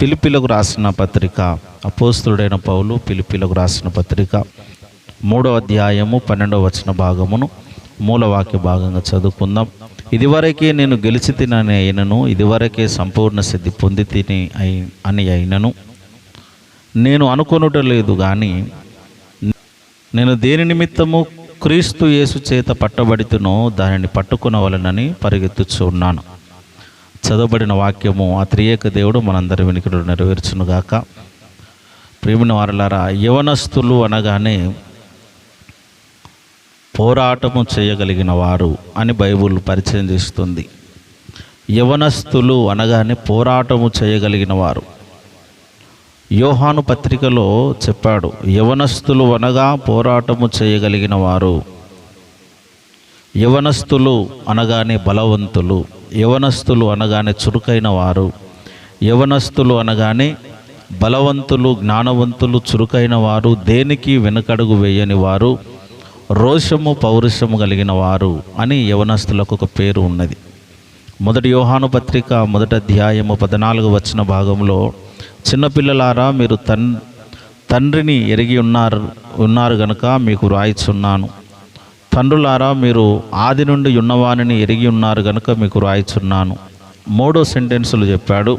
పిలిపిలకు రాసిన పత్రిక అపోస్తుడైన పౌలు పిలిపిలకు రాసిన పత్రిక. మూడవ అధ్యాయము పన్నెండవ వచన భాగమును మూలవాక్య భాగంగా చదువుకుందాం. ఇదివరకే నేను గెలిచి తినని అయినను ఇదివరకే సంపూర్ణ సిద్ధి పొంది తిని అయి అని అయినను. నేను అనుకొనుట లేదు కానీ నేను దేని నిమిత్తము క్రీస్తు యేసు చేత పట్టబడితునో దానిని పట్టుకునవలనని పరిగెత్తుచున్నాను ఉన్నాను. చదవబడిన వాక్యము ఆ త్రియేక దేవుడు మనందరి వెనుకలు నెరవేర్చునుగాక. ప్రేమిన వారలారా యవనస్తులు అనగానే పోరాటము చేయగలిగిన వారు అని బైబుల్ పరిచయం చేస్తుంది. యవనస్తులు అనగానే పోరాటము చేయగలిగిన వారు. యోహాను పత్రికలో చెప్పాడు యవనస్తులు అనగా పోరాటము చేయగలిగిన వారు. యవనస్తులు అనగానే బలవంతులు. యవనస్తులు అనగానే చురుకైన వారు. యవనస్తులు అనగానే బలవంతులు జ్ఞానవంతులు చురుకైన వారు దేనికి వెనుకడుగు వేయని వారు రోషము పౌరుషము కలిగిన వారు అని యవనస్తులకు ఒక పేరు ఉన్నది. మొదటి యోహాను పత్రిక మొదటి అధ్యాయము పద్నాలుగు వచ్చిన భాగంలో చిన్నపిల్లలారా మీరు తన్ తండ్రిని ఎరిగి ఉన్నారు ఉన్నారు గనక మీకు రాయిచున్నాను. తండ్రులారా మీరు ఆది నుండి ఉన్నవానిని ఎరిగి ఉన్నారు కనుక మీకు రాయిచున్నాను. మూడో సెంటెన్సులు చెప్పాడు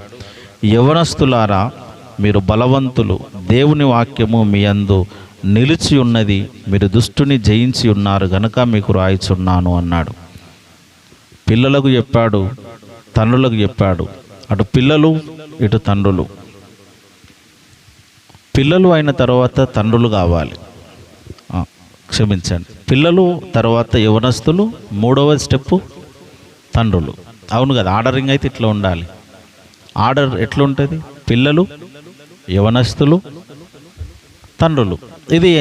యవనస్తులారా మీరు బలవంతులు. దేవుని వాక్యము మీ అందు నిలిచి ఉన్నది. మీరు దుష్టుని జయించి ఉన్నారు గనుక మీకు రాయిచున్నాను అన్నాడు. పిల్లలకు చెప్పాడు తండ్రులకు చెప్పాడు అటు పిల్లలు ఇటు తండ్రులు. పిల్లలు అయిన తర్వాత తండ్రులు కావాలి. క్షమించండి. పిల్లలు తర్వాత యవనస్తులు మూడవ స్టెప్ తండ్రులు. అవును కదా ఆర్డరింగ్ అయితే ఇట్లా ఉండాలి. ఆర్డర్ ఎట్లుంటుంది? పిల్లలు యవనస్తులు తండ్రులు. ఇది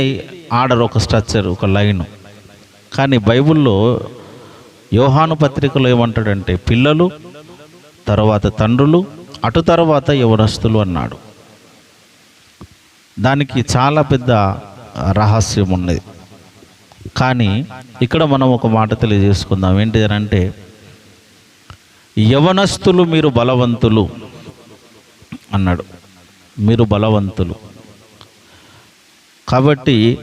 ఆర్డర్ ఒక స్ట్రక్చర్ ఒక లైన్. కానీ బైబిల్లో యోహాను పత్రికలో ఏమంటాడంటే పిల్లలు తర్వాత తండ్రులు అటు తర్వాత యవనస్తులు అన్నాడు. దానికి చాలా పెద్ద రహస్యం ఉన్నది. కానీ ఇక్కడ మనం ఒక మాట తెలియజేసుకుందాం. ఏంటి అని అంటే యవనస్తులు మీరు బలవంతులు అన్నాడు. మీరు బలవంతులు. కాబట్టి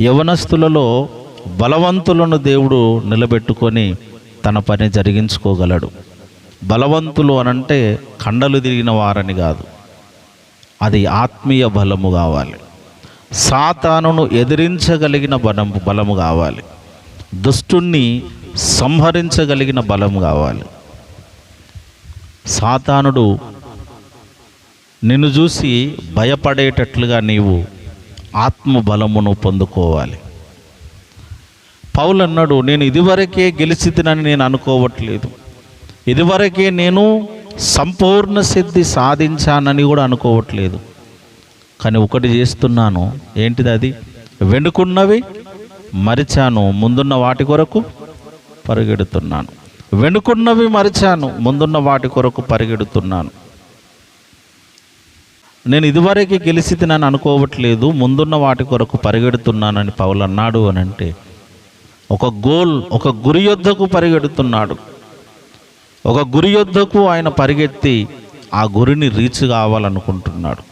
యవనస్తులలో బలవంతులను దేవుడు నిలబెట్టుకొని తన పని జరిగించుకోగలడు. బలవంతులు అనంటే కండలు తిరిగిన వారని కాదు. అది ఆత్మీయ బలము కావాలి. సాతానును ఎదిరించగలిగిన బలం బలము కావాలి. దుష్టుణ్ణి సంహరించగలిగిన బలము కావాలి. సాతానుడు నిన్ను చూసి భయపడేటట్లుగా నీవు ఆత్మ బలమును పొందుకోవాలి. పౌలు అన్నాడు నేను ఇదివరకే గెలిచితినని నేను అనుకోవట్లేదు. ఇదివరకే నేను సంపూర్ణ సిద్ధి సాధించానని కూడా అనుకోవట్లేదు. కానీ ఒకటి చేస్తున్నాను. ఏంటిది అది? వెనుకున్నవి మరిచాను ముందున్న వాటి కొరకు పరిగెడుతున్నాను. వెనుకున్నవి మరిచాను ముందున్న వాటి కొరకు పరిగెడుతున్నాను. నేను ఇదివరకు గెలిచి తినని అనుకోవట్లేదు ముందున్న వాటి కొరకు పరిగెడుతున్నానని పౌలు అన్నాడు అని అంటే ఒక గోల్ ఒక గురి యొద్దకు పరిగెడుతున్నాడు. ఒక గురి యొద్దకు ఆయన పరిగెత్తి ఆ గురిని రీచ్ కావాలనుకుంటున్నాడు.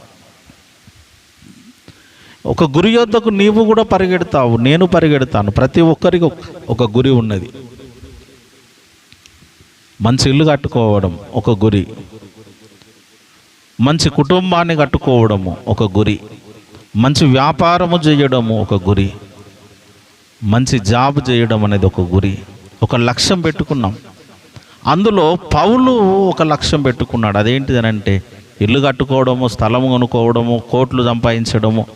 ఒక గురి యొద్దకు నీవు కూడా పరిగెడతావు నేను పరిగెడతాను. ప్రతి ఒక్కరికి ఒక- గురి ఉన్నది. మంచి ఇల్లు కట్టుకోవడం ఒక గురి. మంచి కుటుంబాన్ని కట్టుకోవడము ఒక గురి. మంచి వ్యాపారము చేయడము ఒక గురి. మంచి జాబ్ చేయడం అనేది ఒక గురి. ఒక లక్ష్యం పెట్టుకున్నాం. అందులో పౌలు ఒక లక్ష్యం పెట్టుకున్నాడు. అదేంటిదనంటే అంటే ఇల్లు కట్టుకోవడము స్థలము కొనుక్కోవడము కోట్లు సంపాదించడము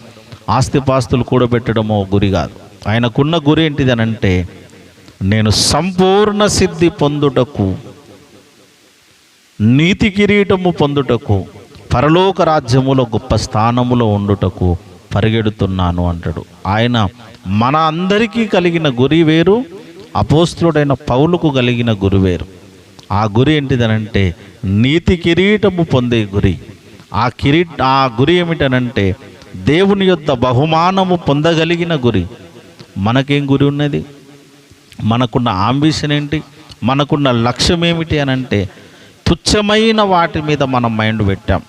ఆస్తిపాస్తులు కూడబెట్టడము గురి కాదు. ఆయనకున్న గురి ఏంటిది అని అంటే నేను సంపూర్ణ సిద్ధి పొందుటకు నీతి కిరీటము పొందుటకు పరలోక రాజ్యములో గొప్ప స్థానములో ఉండుటకు పరిగెడుతున్నాను అంటాడు. ఆయన మన అందరికీ కలిగిన గురి వేరు అపోస్తుడైన పౌలుకు కలిగిన గురి వేరు. ఆ గురి ఏంటిదనంటే నీతి కిరీటము పొందే గురి. ఆ కిరీ ఆ గురి ఏమిటనంటే దేవుని యొక్క బహుమానము పొందగలిగిన గురి మనకేం గురి ఉన్నది? మనకున్న ఆంబిషన్ ఏంటి? మనకున్న లక్ష్యం ఏమిటి అని అంటే తుచ్చమైన వాటి మీద మనం మైండ్ పెట్టాం.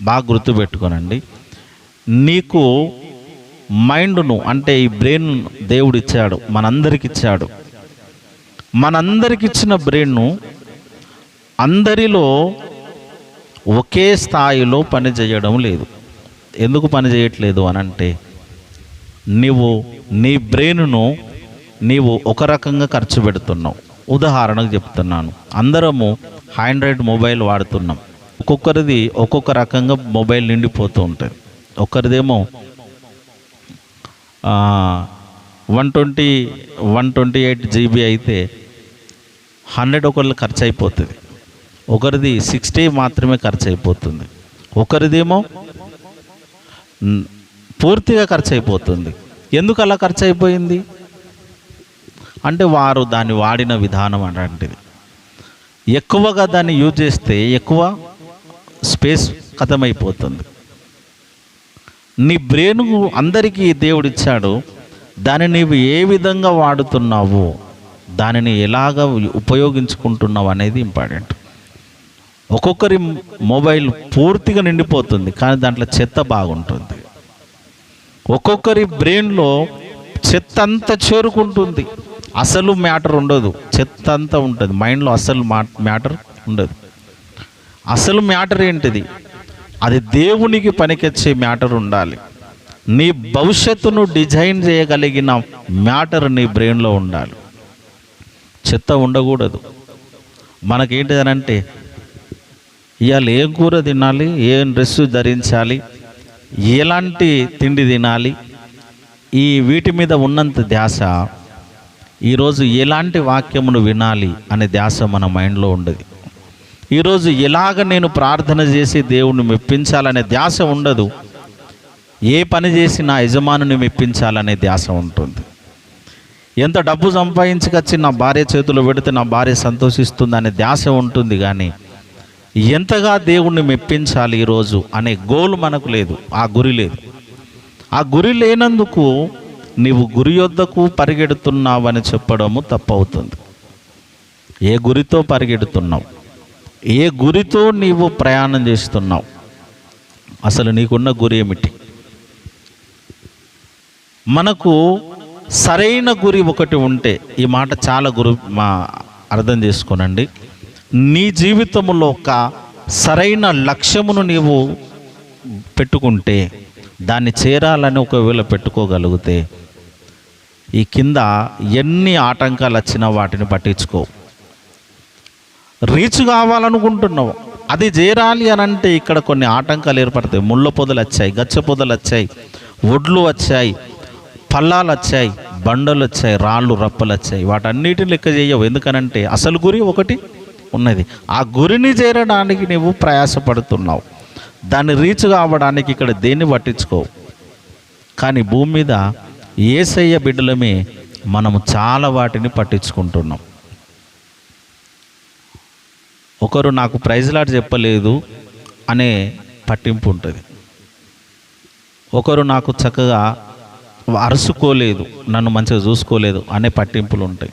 బాగా గుర్తుపెట్టుకోనండి నీకు మైండ్ను అంటే ఈ బ్రెయిన్ దేవుడు ఇచ్చాడు మనందరికి ఇచ్చాడు మనందరికి ఇచ్చిన బ్రెయిన్ను అందరిలో ఒకే స్థాయిలో పనిచేయడం లేదు. ఎందుకు పని చేయట్లేదు అని అంటే నీవు నీ బ్రెయిన్ను నీవు ఒక రకంగా ఖర్చు పెడుతున్నావు. ఉదాహరణకు చెప్తున్నాను. అందరము ఆండ్రాయిడ్ మొబైల్ వాడుతున్నాం. ఒక్కొక్కరిది ఒక్కొక్క రకంగా మొబైల్ నిండిపోతూ ఉంటుంది ఒక్కరిదేమో one twenty one twenty eight GB అయితే హండ్రెడ్ ఒకళ్ళు ఖర్చు అయిపోతుంది ఒకరిది సిక్స్టీ మాత్రమే ఖర్చు అయిపోతుంది ఒకరిదేమో పూర్తిగా ఖర్చు అయిపోతుంది ఎందుకు అలా ఖర్చు అయిపోయింది అంటే వారు దాన్ని వాడిన విధానం అలాంటిది. ఎక్కువగా దాన్ని యూజ్ చేస్తే ఎక్కువ స్పేస్ ఖతమైపోతుంది నీ బ్రెయిన్ అందరికీ దేవుడు ఇచ్చాడు దాన్ని నీవు ఏ విధంగా వాడుతున్నావు దానిని ఎలాగ ఉపయోగించుకుంటున్నావు అనేది ఇంపార్టెంట్. ఒక్కొక్కరి మొబైల్ పూర్తిగా నిండిపోతుంది కానీ దాంట్లో చెత్త బాగుంటుంది. ఒక్కొక్కరి బ్రెయిన్లో చెత్త అంతా చేరుకుంటుంది. అసలు మ్యాటర్ ఉండదు. చెత్త అంతా ఉంటుంది. మైండ్లో అసలు మ్యాటర్ ఉండదు. అసలు మ్యాటర్ ఏంటిది? అది దేవునికి పనికొచ్చే మ్యాటర్ ఉండాలి. నీ భవిష్యత్తును డిజైన్ చేయగలిగిన మ్యాటర్ నీ బ్రెయిన్లో ఉండాలి. చెత్త ఉండకూడదు. మనకేంటిదనంటే ఇవాళ ఏ కూర తినాలి ఏ డ్రెస్సు ధరించాలి ఎలాంటి తిండి తినాలి ఈ వీటి మీద ఉన్నంత ధ్యాస ఈరోజు ఎలాంటి వాక్యమును వినాలి అనే ధ్యాస మన మైండ్లో ఉండదు. ఈరోజు ఎలాగ నేను ప్రార్థన చేసి దేవుణ్ణి మెప్పించాలనే ధ్యాస ఉండదు. ఏ పని చేసి నా యజమానుని మెప్పించాలనే ధ్యాస ఉంటుంది. ఎంత డబ్బు సంపాదించుకొచ్చి నా భార్య చేతిలో పెడితే నా భార్య సంతోషిస్తుంది అనే ధ్యాస ఉంటుంది కానీ ఎంతగా దేవుణ్ణి మెప్పించాలి ఈరోజు అనే గోల్ మనకు లేదు ఆ గురి లేదు. ఆ గురి లేనందుకు నీవు గురి యొద్దకు పరిగెడుతున్నావని చెప్పడము తప్పవుతుంది. ఏ గురితో పరిగెడుతున్నావు? ఏ గురితో నీవు ప్రయాణం చేస్తున్నావు? అసలు నీకున్న గురి ఏమిటి? మనకు సరైన గురి ఒకటి ఉంటే ఈ మాట చాలా గురు మా అర్థం చేసుకోనండి. నీ జీవితంలో ఒక సరైన లక్ష్యమును నీవు పెట్టుకుంటే దాన్ని చేరాలని ఒకవేళ పెట్టుకోగలిగితే ఈ కింద ఎన్ని ఆటంకాలు వచ్చినా వాటిని పట్టించుకో. రీచ్ కావాలనుకుంటున్నావు అది చేరాలి అని అంటే ఇక్కడ కొన్ని ఆటంకాలు ఏర్పడతాయి. ముళ్ళ పొదలు వచ్చాయి గచ్చ పొదలు వచ్చాయి ఒడ్లు వచ్చాయి పల్లాలు వచ్చాయి బండలు వచ్చాయి రాళ్ళు రప్పలు వచ్చాయి. వాటన్నిటిని లెక్క చేయవు. ఎందుకనంటే అసలు గురి ఒకటి ఉన్నది. ఆ గురిని చేరడానికి నువ్వు ప్రయాసపడుతున్నావు. దాన్ని రీచ్ కావడానికి ఇక్కడ దేన్ని పట్టించుకోవు కానీ భూమి మీద ఏసయ్య బిడ్డలమే మనము చాలా వాటిని పట్టించుకుంటున్నాం. ఒకరు నాకు ప్రైజ్ లాట్ చెప్పలేదు అనే పట్టింపు ఉంటుంది. ఒకరు నాకు చక్కగా అరుసుకోలేదు నన్ను మంచిగా చూసుకోలేదు అనే పట్టింపులు ఉంటాయి.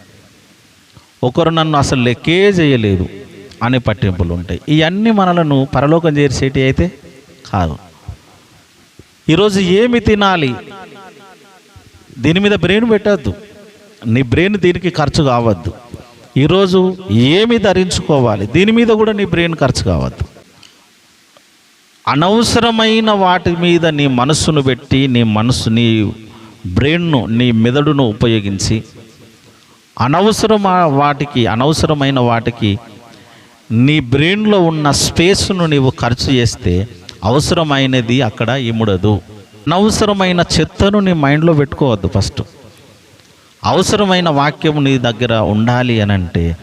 ఒకరు నన్ను అసలు లెక్కే చేయలేదు అనే పట్టింపులు ఉంటాయి. ఇవన్నీ మనలను పరలోకం చేసేటి అయితే కాదు. ఈరోజు ఏమి తినాలి? దీని మీద బ్రెయిన్ పెట్టద్దు. నీ బ్రెయిన్ దీనికి ఖర్చు కావద్దు. ఈరోజు ఏమి ధరించుకోవాలి? దీని మీద కూడా నీ బ్రెయిన్ ఖర్చు కావద్దు. అనవసరమైన వాటి మీద నీ మనస్సును పెట్టి నీ మనస్సు నీ బ్రెయిన్ను నీ మెదడును ఉపయోగించి అనవసరం వాటికి అనవసరమైన వాటికి నీ బ్రెయిన్లో ఉన్న స్పేస్ను నీవు ఖర్చు చేస్తే అవసరమైనది అక్కడ ఇముడదు. అనవసరమైన చెత్తను నీ మైండ్లో పెట్టుకోవద్దు ఫస్ట్. అవసరమైన వాక్యం నీ దగ్గర ఉండాలి అని అంటే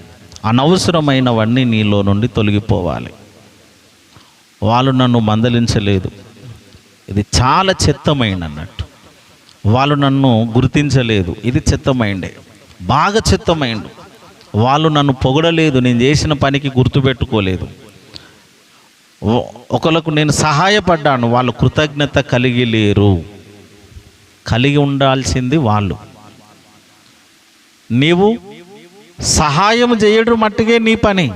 అనవసరమైనవన్నీ నీలో నుండి తొలగిపోవాలి. వాళ్ళు నన్ను మందలించలేదు. ఇది చాలా చెత్తమైన అన్నట్టు. వాళ్ళు నన్ను గుర్తించలేదు. ఇది చెత్తమైండే బాగా చిత్తమైండు. వాళ్ళు నన్ను పొగడలేదు నేను చేసిన పనికి గుర్తుపెట్టుకోలేదు. ఓ- ఒకళ్ళకు నేను సహాయపడ్డాను వాళ్ళు కృతజ్ఞత కలిగి లేరు. కలిగి ఉండాల్సింది వాళ్ళు. నీవు సహాయం చేయడం మట్టుకే నీ పని.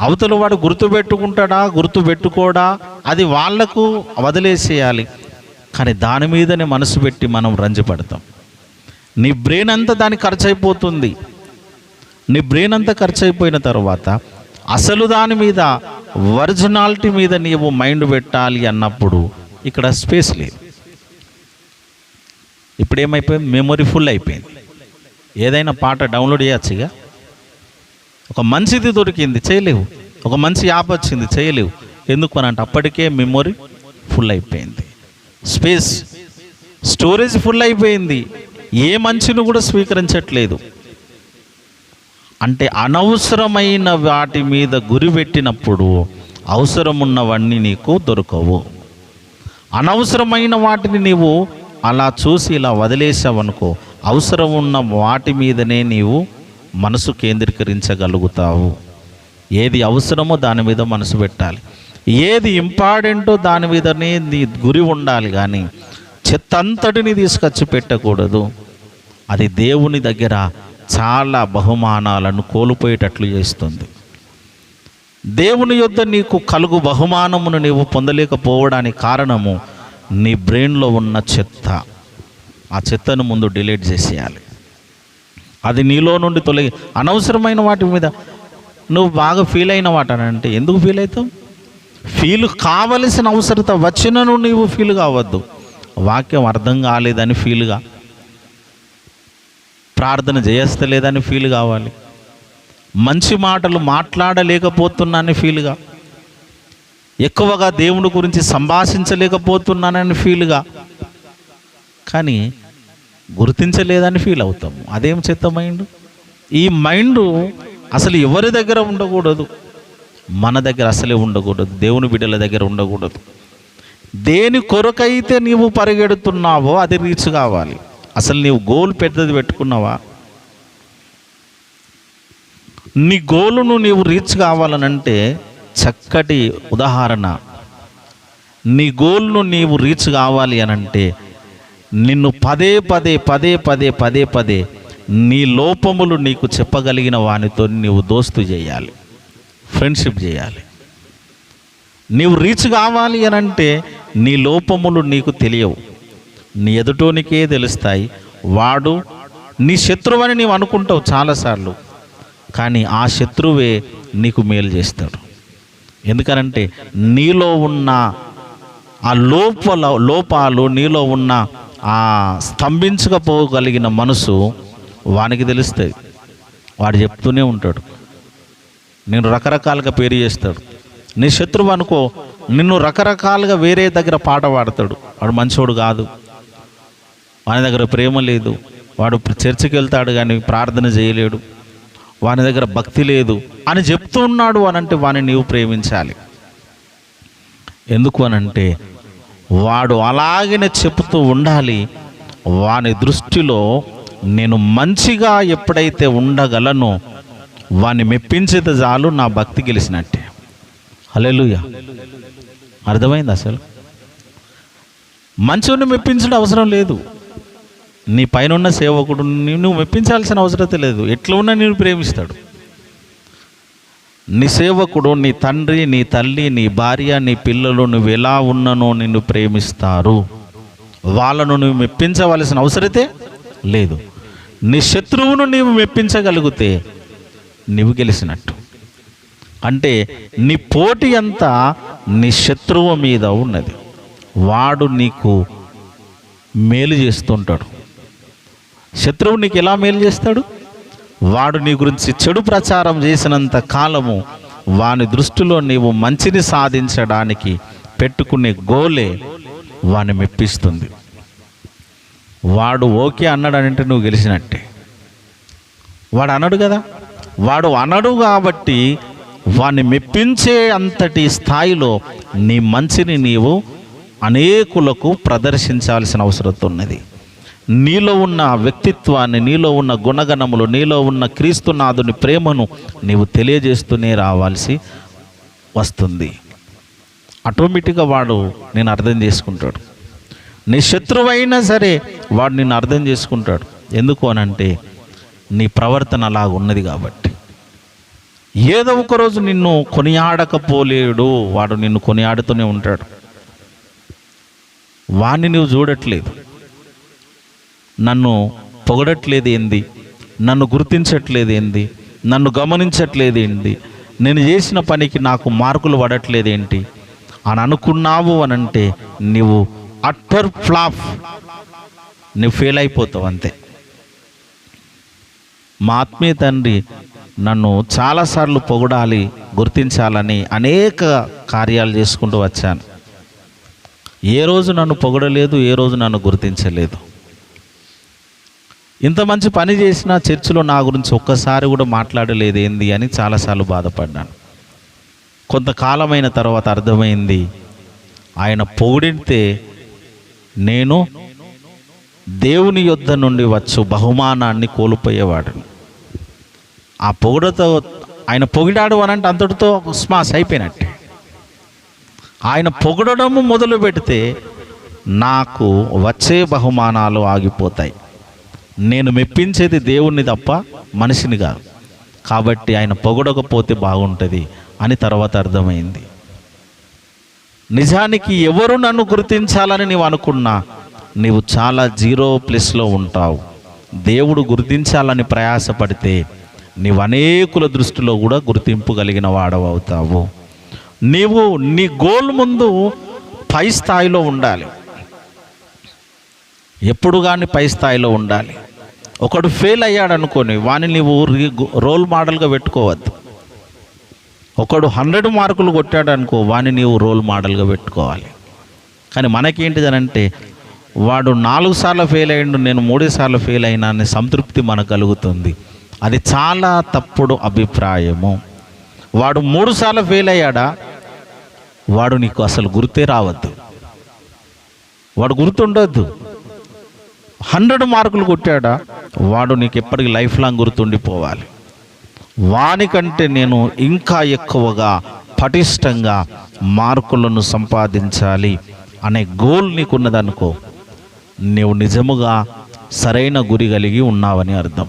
అవతల వాడు గుర్తుపెట్టుకుంటాడా గుర్తుపెట్టుకోడా అది వాళ్ళకు వదిలేసేయాలి. కానీ దాని మీదనే మనసు పెట్టి మనం రంజిపడతాం. నీ బ్రెయిన్ అంతా దానికి ఖర్చు అయిపోతుంది నీ బ్రెయిన్ అంతా ఖర్చు అయిపోయిన తర్వాత అసలు దాని మీద ఒరిజినాలిటీ మీద నీవు మైండ్ పెట్టాలి అన్నప్పుడు ఇక్కడ స్పేస్ లేదు. ఇప్పుడు ఏమైపోయింది? మెమొరీ ఫుల్ అయిపోయింది. ఏదైనా పాట డౌన్లోడ్ చేయొచ్చుగా ఒక మంచిది దొరికింది చేయలేవు. ఒక మంచి యాప్ వచ్చింది చేయలేవు. ఎందుకు అని అంటే అప్పటికే మెమొరీ ఫుల్ అయిపోయింది. స్పేస్ స్టోరేజ్ ఫుల్ అయిపోయింది. ఏ మంచిని కూడా స్వీకరించట్లేదు. అంటే అనవసరమైన వాటి మీద గురి పెట్టినప్పుడు అవసరం ఉన్నవన్నీ నీకు దొరకవు. అనవసరమైన వాటిని నీవు అలా చూసి ఇలా వదిలేసావనుకో అవసరం ఉన్న వాటి మీదనే నీవు మనసు కేంద్రీకరించగలుగుతావు. ఏది అవసరమో దాని మీద మనసు పెట్టాలి. ఏది ఇంపార్టెంటో దాని మీదనే నీ గురి ఉండాలి కానీ చెత్తంతటిని తీసుకొచ్చి పెట్టకూడదు. అది దేవుని దగ్గర చాలా బహుమానాలను కోల్పోయేటట్లు చేస్తుంది. దేవుని యొద్ద నీకు కలుగు బహుమానమును నీవు పొందలేకపోవడానికి కారణము నీ బ్రెయిన్లో ఉన్న చెత్త. ఆ చెత్తను ముందు డిలీట్ చేసేయాలి. అది నీలో నుండి తొలగి అనవసరమైన వాటి మీద నువ్వు బాగా ఫీల్ అయిన వాటనంటే ఎందుకు ఫీల్ అవుతావు? ఫీల్ కావలసిన అవసరత వచ్చినను నీవు ఫీల్ కావద్దు. వాక్యం అర్థం కాలేదని ఫీల్గా ప్రార్థన చేయస్తలేదని ఫీల్ కావాలి. మంచి మాటలు మాట్లాడలేకపోతున్నానని ఫీల్గా ఎక్కువగా దేవుడి గురించి సంభాషించలేకపోతున్నానని ఫీల్గా కానీ గుర్తించలేదని ఫీల్ అవుతాము. అదేం చెత్త మైండ్ ఈ మైండ్ అసలు ఎవరి దగ్గర ఉండకూడదు? మన దగ్గర అసలే ఉండకూడదు. దేవుని బిడ్డల దగ్గర ఉండకూడదు. దేని కొరకైతే నీవు పరిగెడుతున్నావో అది రీచ్ కావాలి. అసలు నీవు గోల్ పెద్దది పెట్టుకున్నావా? నీ గోలును నీవు రీచ్ కావాలనంటే చక్కటి ఉదాహరణ. నీ గోల్ను నీవు రీచ్ కావాలి అనంటే నిన్ను పదే పదే పదే పదే పదే పదే నీ లోపములు నీకు చెప్పగలిగిన వానితో నీవు దోస్తు చేయాలి. ఫ్రెండ్షిప్ చేయాలి. నీవు రీచ్ కావాలి అనంటే నీ లోపములు నీకు తెలియవు. నీ ఎదుటోనికే తెలుస్తాయి. వాడు నీ శత్రువని నీవు అనుకుంటావు చాలాసార్లు. కానీ ఆ శత్రువే నీకు మేలు చేస్తాడు. ఎందుకనంటే నీలో ఉన్న ఆ లోపల లోపాలు నీలో ఉన్న ఆ స్తంభించకపోగలిగిన మనసు వానికి తెలుస్తుంది వాడు చెప్తూనే ఉంటాడు. నేను రకరకాలుగా పేరు చేస్తాడు. నీ శత్రువు అనుకో నిన్ను రకరకాలుగా వేరే దగ్గర పాట పాడతాడు. వాడు మంచోడు కాదు. వాని దగ్గర ప్రేమ లేదు. వాడు చర్చికి వెళ్తాడు కానీ ప్రార్థన చేయలేడు. వాని దగ్గర భక్తి లేదు అని చెప్తున్నాడు అనంటే వాని నీవు ప్రేమించాలి. ఎందుకు అనంటే వాడు అలాగనే చెప్తూ ఉండాలి వాని దృష్టిలో నేను మంచిగా ఎప్పుడైతే ఉండగలను వాని మెప్పించేది చాలు నా భక్తి గెలిచినట్టే. హల్లెలూయా. అర్థమైంది అసలు? మంచిని మెప్పించడం అవసరం లేదు. నీ పైన ఉన్న సేవకుడు నువ్వు మెప్పించాల్సిన అవసరం లేదు. ఎట్లా ఉన్నా నేను ప్రేమిస్తాడు. నీ సేవకుడు నీ తండ్రి నీ తల్లి నీ భార్య నీ పిల్లలు నువ్వు ఎలా ఉన్ననో నిన్ను ప్రేమిస్తారు. వాళ్ళను నువ్వు మెప్పించవలసిన అవసరతే లేదు. నీ శత్రువును నీవు మెప్పించగలిగితే నీవు గెలిచినట్టు. అంటే నీ పోటీ అంతా నీ శత్రువు మీద ఉన్నది. వాడు నీకు మేలు చేస్తుంటాడు శత్రువు నీకు ఎలా మేలు చేస్తాడు? వాడు నీ గురించి చెడు ప్రచారం చేసినంత కాలము వాని దృష్టిలో నీవు మంచిని సాధించడానికి పెట్టుకునే గోలే వాని మెప్పిస్తుంది. వాడు ఓకే అన్నాడనంటే నువ్వు గెలిచినట్టే. వాడు అనడు కదా? వాడు అనడు కాబట్టి వాడిని మెప్పించే అంతటి స్థాయిలో నీ మంచిని నీవు అనేకులకు ప్రదర్శించాల్సిన అవసరం ఉన్నది. నీలో ఉన్న వ్యక్తిత్వాన్ని నీలో ఉన్న గుణగణములు నీలో ఉన్న క్రీస్తునాథుని ప్రేమను నీవు తెలియజేస్తూనే రావాల్సి వస్తుంది. ఆటోమేటిక్గా వాడు నేను అర్థం చేసుకుంటాడు. నీ శత్రువైనా సరే వాడు నిన్ను అర్థం చేసుకుంటాడు. ఎందుకు అనంటే నీ ప్రవర్తన అలా ఉన్నది కాబట్టి. ఏదో ఒకరోజు నిన్ను కొనియాడకపోలేడు వాడు నిన్ను కొనియాడుతూనే ఉంటాడు. వాణ్ణి నువ్వు చూడట్లేదు. నన్ను పొగడట్లేదు ఏంది? నన్ను గుర్తించట్లేదు ఏంది? నన్ను గమనించట్లేదు ఏంది? నేను చేసిన పనికి నాకు మార్కులు పడట్లేదు ఏంటి? అని అనుకున్నావు అని అంటే నీవు అట్టర్ ఫ్లాప్. నువ్వు ఫెయిల్ అయిపోతావు అంతే. మా ఆత్మీయ తండ్రి నన్ను చాలాసార్లు పొగడాలి గుర్తించాలని అనేక కార్యాలు చేసుకుంటూ వచ్చాను. ఏ రోజు నన్ను పొగడలేదు ఏ రోజు నన్ను గుర్తించలేదు. ఇంత మంచి పని చేసినా చర్చిలో నా గురించి ఒక్కసారి కూడా మాట్లాడలేదు ఏంది అని చాలాసార్లు బాధపడ్డాను. కొంతకాలమైన తర్వాత అర్థమైంది ఆయన పొగిడితే నేను దేవుని యొద్ద నుండి వచ్చు బహుమానాన్ని కోల్పోయేవాడిని. ఆ పొగడతో ఆయన పొగిడాడు అని అంటే అంతటితో స్మాస్ అయిపోయినట్టే. ఆయన పొగడము మొదలు పెడితే నాకు వచ్చే బహుమానాలు ఆగిపోతాయి. నేను మెప్పించేది దేవుణ్ణి తప్ప మనిషిని కాదు. కాబట్టి ఆయన పొగడకపోతే బాగుంటుంది అని తర్వాత అర్థమైంది. నిజానికి ఎవరు నన్ను గుర్తించాలని నీవు అనుకున్నా నీవు చాలా జీరో ప్లేస్లో ఉంటావు. దేవుడు గుర్తించాలని ప్రయాసపడితే నీవు అనేకుల దృష్టిలో కూడా గుర్తింపు కలిగిన వాడవవుతావు నీవు నీ గోల్ ముందు పై స్థాయిలో ఉండాలి. ఎప్పుడు కానీ పై స్థాయిలో ఉండాలి. ఒకడు ఫెయిల్ అయ్యాడు అనుకోని వాని నీవు రోల్ మోడల్గా పెట్టుకోవద్దు. ఒకడు హండ్రెడ్ మార్కులు కొట్టాడు అనుకో వాని నీవు రోల్ మోడల్గా పెట్టుకోవాలి. కానీ మనకేంటిదనంటే వాడు నాలుగు సార్లు ఫెయిల్ అయ్యిండు నేను మూడు సార్లు ఫెయిల్ అయినా అనే సంతృప్తి మనకు కలుగుతుంది. అది చాలా తప్పుడు అభిప్రాయము. వాడు మూడు సార్లు ఫెయిల్ అయ్యాడా? వాడు నీకు అసలు గుర్తే రావద్దు. వాడు గుర్తుండొద్దు. హండ్రెడ్ మార్కులు కొట్టాడా? వాడు నీకు ఎప్పటికీ లైఫ్ లాంగ్ గుర్తుండిపోవాలి. వానికంటే నేను ఇంకా ఎక్కువగా పటిష్టంగా మార్కులను సంపాదించాలి అనే గోల్ నీకున్నదనుకో నీవు నిజముగా సరైన గురి కలిగి ఉన్నావని అర్థం.